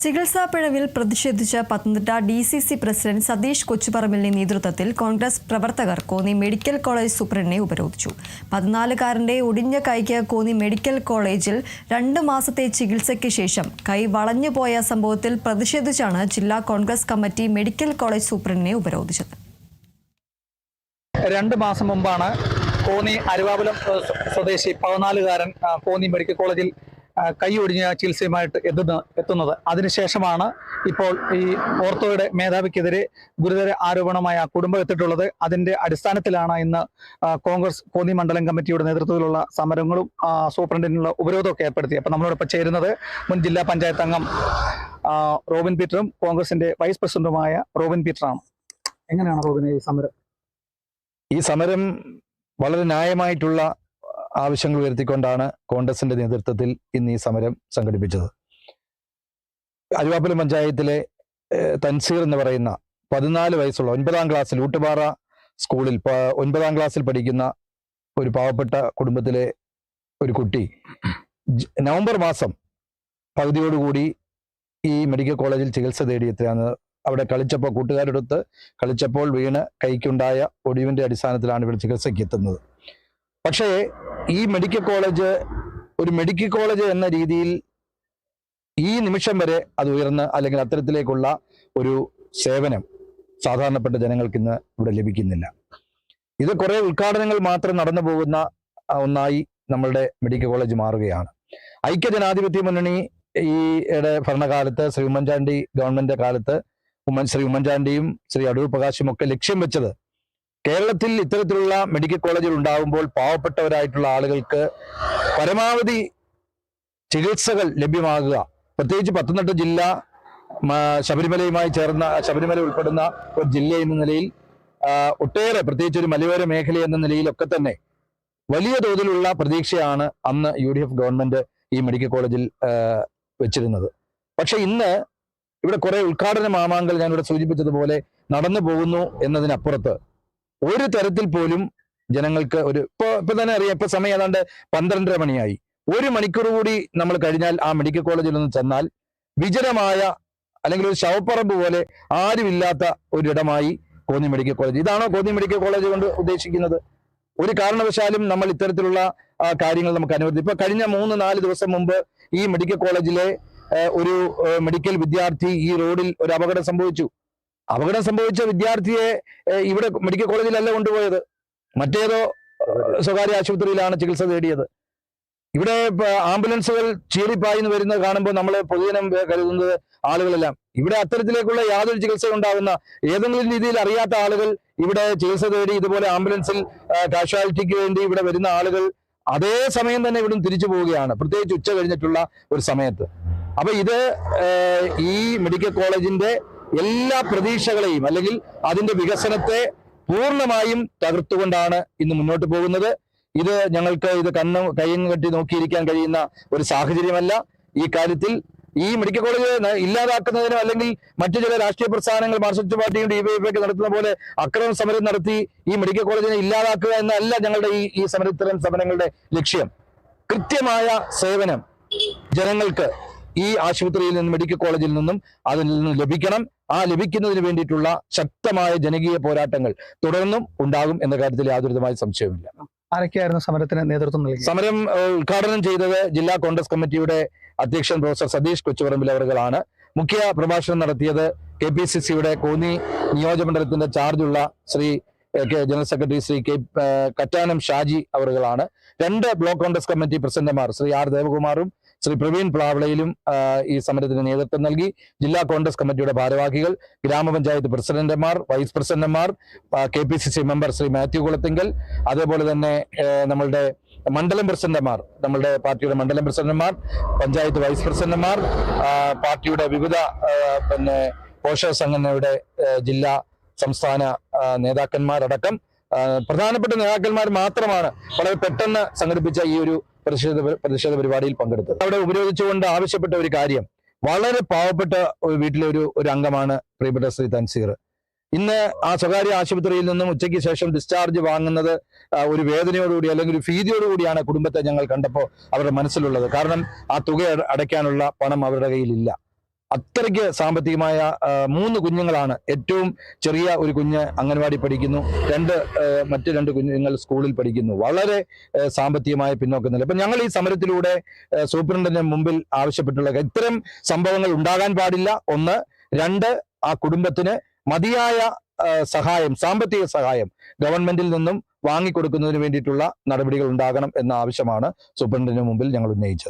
ചികിത്സാ പിഴവിൽ പ്രതിഷേധിച്ച Pathanamthitta D C C president Satish കൊച്ചുപറമ്പിലിന്റെ നേതൃത്വത്തിൽ കോൺഗ്രസ് പ്രവർത്തകർ കോന്നി മെഡിക്കൽ കോളേജ് സൂപ്രണ്ടിനെ ഉപരോധിച്ചു. പതിനാലുകാരന്റെ ഒടിഞ്ഞ കൈക്ക് കോന്നി മെഡിക്കൽ കോളേജിൽ രണ്ട് മാസത്തെ ചികിത്സയ്ക്ക് ശേഷം കൈ വളഞ്ഞുപോയ സംഭവത്തിൽ പ്രതിഷേധിച്ചാണ് ജില്ലാ കോൺഗ്രസ് കമ്മിറ്റി മെഡിക്കൽ കോളേജ് സൂപ്രണ്ടിനെ ഉപരോധിച്ചത്. രണ്ട് മാസം മുമ്പാണ് കോന്നി അരുവാപുരം സ്വദേശി പതിനാലുകാരൻ കോന്നി മെഡിക്കൽ കോളേജിൽ കൈ ഒടിഞ്ഞ ചികിത്സയുമായിട്ട് എത്തുന്ന എത്തുന്നത്. അതിനുശേഷമാണ് ഇപ്പോൾ ഈ ഓർത്തോയുടെ മേധാവിക്കെതിരെ ഗുരുതര ആരോപണമായ കുടുംബം എത്തിയിട്ടുള്ളത്. അതിന്റെ അടിസ്ഥാനത്തിലാണ് ഇന്ന് കോൺഗ്രസ് കോന്നി മണ്ഡലം കമ്മിറ്റിയുടെ നേതൃത്വത്തിലുള്ള സമരങ്ങളും സൂപ്രണ്ടിനുള്ള ഉപരോധമൊക്കെ ഏർപ്പെടുത്തി. അപ്പൊ നമ്മളോടൊപ്പം ചേരുന്നത് മുൻ ജില്ലാ പഞ്ചായത്ത് അംഗം റോബിൻ പീറ്ററും കോൺഗ്രസിന്റെ വൈസ് പ്രസിഡന്റുമായ റോബിൻ പീറ്ററാണ്. എങ്ങനെയാണ് റോബിൻ ഈ സമരം? ഈ സമരം വളരെ ന്യായമായിട്ടുള്ള ആവശ്യങ്ങൾ ഉയർത്തിക്കൊണ്ടാണ് കോൺഗ്രസിന്റെ നേതൃത്വത്തിൽ ഇന്ന് ഈ സമരം സംഘടിപ്പിച്ചത്. അരുവാപ്പുലം പഞ്ചായത്തിലെ തൻസീർ എന്ന് പറയുന്ന പതിനാല് വയസ്സുള്ള ഒൻപതാം ക്ലാസ്സിൽ ഊട്ടുപാറ സ്കൂളിൽ ഒൻപതാം ക്ലാസ്സിൽ പഠിക്കുന്ന ഒരു പാവപ്പെട്ട കുടുംബത്തിലെ ഒരു കുട്ടി. നവംബർ മാസം പകുതിയോടുകൂടി ഈ മെഡിക്കൽ കോളേജിൽ ചികിത്സ തേടിയെത്തിയാണ്. അവിടെ കളിച്ചപ്പോൾ കൂട്ടുകാരെടുത്ത് കളിച്ചപ്പോൾ വീണ് കൈക്കുണ്ടായ ഒടിവിന്റെ അടിസ്ഥാനത്തിലാണ് ഇവിടെ ചികിത്സയ്ക്ക് എത്തുന്നത്. പക്ഷേ ഈ മെഡിക്കൽ കോളേജ് ഒരു മെഡിക്കൽ കോളേജ് എന്ന രീതിയിൽ ഈ നിമിഷം വരെ അത് ഉയർന്ന് അല്ലെങ്കിൽ അത്തരത്തിലേക്കുള്ള ഒരു സേവനം സാധാരണപ്പെട്ട ജനങ്ങൾക്ക് ഇന്ന് ഇവിടെ ലഭിക്കുന്നില്ല. ഇത് കുറെ ഉദ്ഘാടനങ്ങൾ മാത്രം നടന്നു പോകുന്ന ഒന്നായി നമ്മളുടെ മെഡിക്കൽ കോളേജ് മാറുകയാണ്. ഐക്യജനാധിപത്യ മുന്നണി ഈ യുടെ ഭരണകാലത്ത് ശ്രീ ഉമ്മൻചാണ്ടി ഗവൺമെന്റ് കാലത്ത് ഉമ്മൻ ശ്രീ ഉമ്മൻചാണ്ടിയും ശ്രീ അടൂർ പ്രകാശും ഒക്കെ ലക്ഷ്യം വെച്ചത് കേരളത്തിൽ ഇത്തരത്തിലുള്ള മെഡിക്കൽ കോളേജുകൾ ഉണ്ടാകുമ്പോൾ പാവപ്പെട്ടവരായിട്ടുള്ള ആളുകൾക്ക് പരമാവധി ചികിത്സകൾ ലഭ്യമാകുക. പ്രത്യേകിച്ച് പത്തനംതിട്ട ജില്ല ശബരിമലയുമായി ചേർന്ന ശബരിമല ഉൾപ്പെടുന്ന ഒരു ജില്ല എന്ന നിലയിൽ ഒട്ടേറെ പ്രത്യേകിച്ച് ഒരു മലയോര മേഖല എന്ന നിലയിലൊക്കെ തന്നെ വലിയ തോതിലുള്ള പ്രതീക്ഷയാണ് അന്ന് യു ഡി എഫ് ഗവൺമെന്റ് ഈ മെഡിക്കൽ കോളേജിൽ വെച്ചിരുന്നത്. പക്ഷെ ഇന്ന് ഇവിടെ കുറെ ഉദ്ഘാടന മാമാങ്കൽ ഞാനിവിടെ സൂചിപ്പിച്ചതുപോലെ നടന്നു പോകുന്നു എന്നതിനപ്പുറത്ത് ഒരു തരത്തിൽ പോലും ജനങ്ങൾക്ക് ഒരു ഇപ്പൊ ഇപ്പൊ തന്നെ അറിയാം ഇപ്പൊ സമയം ഏതാണ്ട് പന്ത്രണ്ടര മണിയായി. ഒരു മണിക്കൂർ കൂടി നമ്മൾ കഴിഞ്ഞാൽ ആ മെഡിക്കൽ കോളേജിൽ ഒന്ന് ചെന്നാൽ വിജനമായ അല്ലെങ്കിൽ ഒരു ശവപ്പറമ്പ് പോലെ ആരുമില്ലാത്ത ഒരിടമായി കോന്നി മെഡിക്കൽ കോളേജ്. ഇതാണോ കോന്നി മെഡിക്കൽ കോളേജ് കൊണ്ട് ഉദ്ദേശിക്കുന്നത്? ഒരു കാരണവശാലും നമ്മൾ ഇത്തരത്തിലുള്ള കാര്യങ്ങൾ നമുക്ക് അനുവദിക്കും. ഇപ്പൊ കഴിഞ്ഞ മൂന്ന് നാല് ദിവസം മുമ്പ് ഈ മെഡിക്കൽ കോളേജിലെ ഒരു മെഡിക്കൽ വിദ്യാർത്ഥി ഈ റോഡിൽ ഒരു അപകടം സംഭവിച്ചു. അപകടം സംഭവിച്ച വിദ്യാർത്ഥിയെ ഇവിടെ മെഡിക്കൽ കോളേജിലല്ല കൊണ്ടുപോയത്. മറ്റേതോ സ്വകാര്യ ആശുപത്രിയിലാണ് ചികിത്സ തേടിയത്. ഇവിടെ ആംബുലൻസുകൾ ചീറിപ്പായിന്ന് വരുന്നത് കാണുമ്പോൾ നമ്മൾ പൊതുജനം കരുതുന്നത് ആളുകളെല്ലാം. ഇവിടെ അത്തരത്തിലേക്കുള്ള യാതൊരു ചികിത്സ ഉണ്ടാകുന്ന ഏതെങ്കിലും രീതിയിൽ അറിയാത്ത ആളുകൾ ഇവിടെ ചികിത്സ തേടി ഇതുപോലെ ആംബുലൻസിൽ കാഷ്വാലിറ്റിക്ക് വേണ്ടി ഇവിടെ വരുന്ന ആളുകൾ അതേ സമയം തന്നെ ഇവിടുന്ന് തിരിച്ചു പോവുകയാണ്. പ്രത്യേകിച്ച് ഉച്ച കഴിഞ്ഞിട്ടുള്ള ഒരു സമയത്ത്. അപ്പൊ ഇത് ഈ മെഡിക്കൽ കോളേജിന്റെ എല്ലാ പ്രതീക്ഷകളെയും അല്ലെങ്കിൽ അതിന്റെ വികസനത്തെ പൂർണമായും തകർത്തുകൊണ്ടാണ് ഇന്ന് മുന്നോട്ട് പോകുന്നത്. ഇത് ഞങ്ങൾക്ക് ഇത് കണ്ണും കയ്യും കെട്ടി നോക്കിയിരിക്കാൻ കഴിയുന്ന ഒരു സാഹചര്യമല്ല. ഈ കാര്യത്തിൽ ഈ മെഡിക്കൽ കോളേജ് ഇല്ലാതാക്കുന്നതിനോ അല്ലെങ്കിൽ മറ്റു ചില രാഷ്ട്രീയ പ്രസ്ഥാനങ്ങൾ മാർക്സിസ്റ്റ് പാർട്ടിയും ഡി വൈ ഒക്കെ നടത്തുന്ന പോലെ അക്രമ സമരം നടത്തി ഈ മെഡിക്കൽ കോളേജിനെ ഇല്ലാതാക്കുക എന്നല്ല ഞങ്ങളുടെ ഈ ഈ സമരത്തരം സമരങ്ങളുടെ ലക്ഷ്യം. കൃത്യമായ സേവനം ജനങ്ങൾക്ക് ഈ ആശുപത്രിയിൽ നിന്നും മെഡിക്കൽ കോളേജിൽ നിന്നും അതിൽ നിന്നും ലഭിക്കണം. ആ ലഭിക്കുന്നതിന് വേണ്ടിയിട്ടുള്ള ശക്തമായ ജനകീയ പോരാട്ടങ്ങൾ തുടർന്നും ഉണ്ടാകും എന്ന കാര്യത്തിൽ യാതൊരുതമായ സംശയവുമില്ല. ആരൊക്കെയായിരുന്നു സമരത്തിന് നേതൃത്വം നൽകി സമരം ഉദ്ഘാടനം ചെയ്തത് ജില്ലാ കോൺഗ്രസ് കമ്മിറ്റിയുടെ അധ്യക്ഷൻ പ്രൊഫസർ സതീഷ് കൊച്ചുപറമ്പിൽ അവരുകളാണ്. മുഖ്യ പ്രഭാഷണം നടത്തിയത് കെ പി സി സിയുടെ കോന്നി നിയോജകമണ്ഡലത്തിന്റെ ചാർജുള്ള Shri K- general secretary Shri K Kattanam Shaji അവറുകളാണ് രണ്ട് ബ്ലോക്ക് കോൺഗ്രസ് കമ്മിറ്റി പ്രസിഡന്റുമാർ ശ്രീ ആർ ദേവകുമാറും ശ്രീ പ്രവീൺ പ്ലാവളയിലും ഈ സമരത്തിന് നേതൃത്വം നൽകി. ജില്ലാ കോൺഗ്രസ് കമ്മിറ്റിയുടെ ഭാരവാഹികൾ ഗ്രാമപഞ്ചായത്ത് പ്രസിഡന്റുമാർ വൈസ് പ്രസിഡന്റുമാർ K P C C member Shri Mathew Kulathinkal അതേപോലെ തന്നെ നമ്മളുടെ മണ്ഡലം പ്രസിഡന്റുമാർ നമ്മളുടെ പാർട്ടിയുടെ മണ്ഡലം പ്രസിഡന്റുമാർ പഞ്ചായത്ത് വൈസ് പ്രസിഡന്റുമാർ പാർട്ടിയുടെ വിവിധ പിന്നെ പോഷക സംഘടനയുടെ ജില്ലാ സംസ്ഥാന നേതാക്കന്മാരടക്കം പ്രധാനപ്പെട്ട നേതാക്കന്മാർ മാത്രമാണ്. വളരെ പെട്ടെന്ന് സംഘടിപ്പിച്ച ഈ ഒരു പ്രതിഷേധ പ്രതിഷേധ പരിപാടിയിൽ പങ്കെടുത്തത്. അവിടെ ഉപരോധിച്ചുകൊണ്ട് ആവശ്യപ്പെട്ട ഒരു കാര്യം വളരെ പാവപ്പെട്ട ഒരു വീട്ടിലെ ഒരു ഒരു അംഗമാണ് പ്രിയപ്പെട്ട ശ്രീ തൻസീർ. ഇന്ന് ആ സ്വകാര്യ ആശുപത്രിയിൽ നിന്നും ഉച്ചയ്ക്ക് ശേഷം ഡിസ്ചാർജ് വാങ്ങുന്നത് ഒരു വേദനയോടുകൂടി അല്ലെങ്കിൽ ഒരു ഭീതിയോടുകൂടിയാണ് കുടുംബത്തെ ഞങ്ങൾ കണ്ടപ്പോൾ അവരുടെ മനസ്സിലുള്ളത്. കാരണം ആ തുക അട- അടയ്ക്കാനുള്ള പണം അവരുടെ കയ്യിലില്ല. അത്രയ്ക്ക് സാമ്പത്തികമായ മൂന്ന് കുഞ്ഞുങ്ങളാണ്. ഏറ്റവും ചെറിയ ഒരു കുഞ്ഞ് അംഗൻവാടി പഠിക്കുന്നു. രണ്ട് മറ്റു രണ്ട് കുഞ്ഞുങ്ങൾ സ്കൂളിൽ പഠിക്കുന്നു. വളരെ സാമ്പത്തികമായ പിന്നോക്കം നില ഞങ്ങൾ ഈ സമരത്തിലൂടെ സൂപ്രണ്ടിന് മുമ്പിൽ ആവശ്യപ്പെട്ടുള്ള ഇത്തരം സംഭവങ്ങൾ ഉണ്ടാകാൻ പാടില്ല. ഒന്ന് രണ്ട് ആ കുടുംബത്തിന് മതിയായ സഹായം സാമ്പത്തിക സഹായം ഗവൺമെന്റിൽ നിന്നും വാങ്ങിക്കൊടുക്കുന്നതിന് വേണ്ടിയിട്ടുള്ള നടപടികൾ ഉണ്ടാകണം എന്ന ആവശ്യമാണ് സൂപ്രണ്ടിന് മുമ്പിൽ ഞങ്ങൾ ഉന്നയിച്ചത്.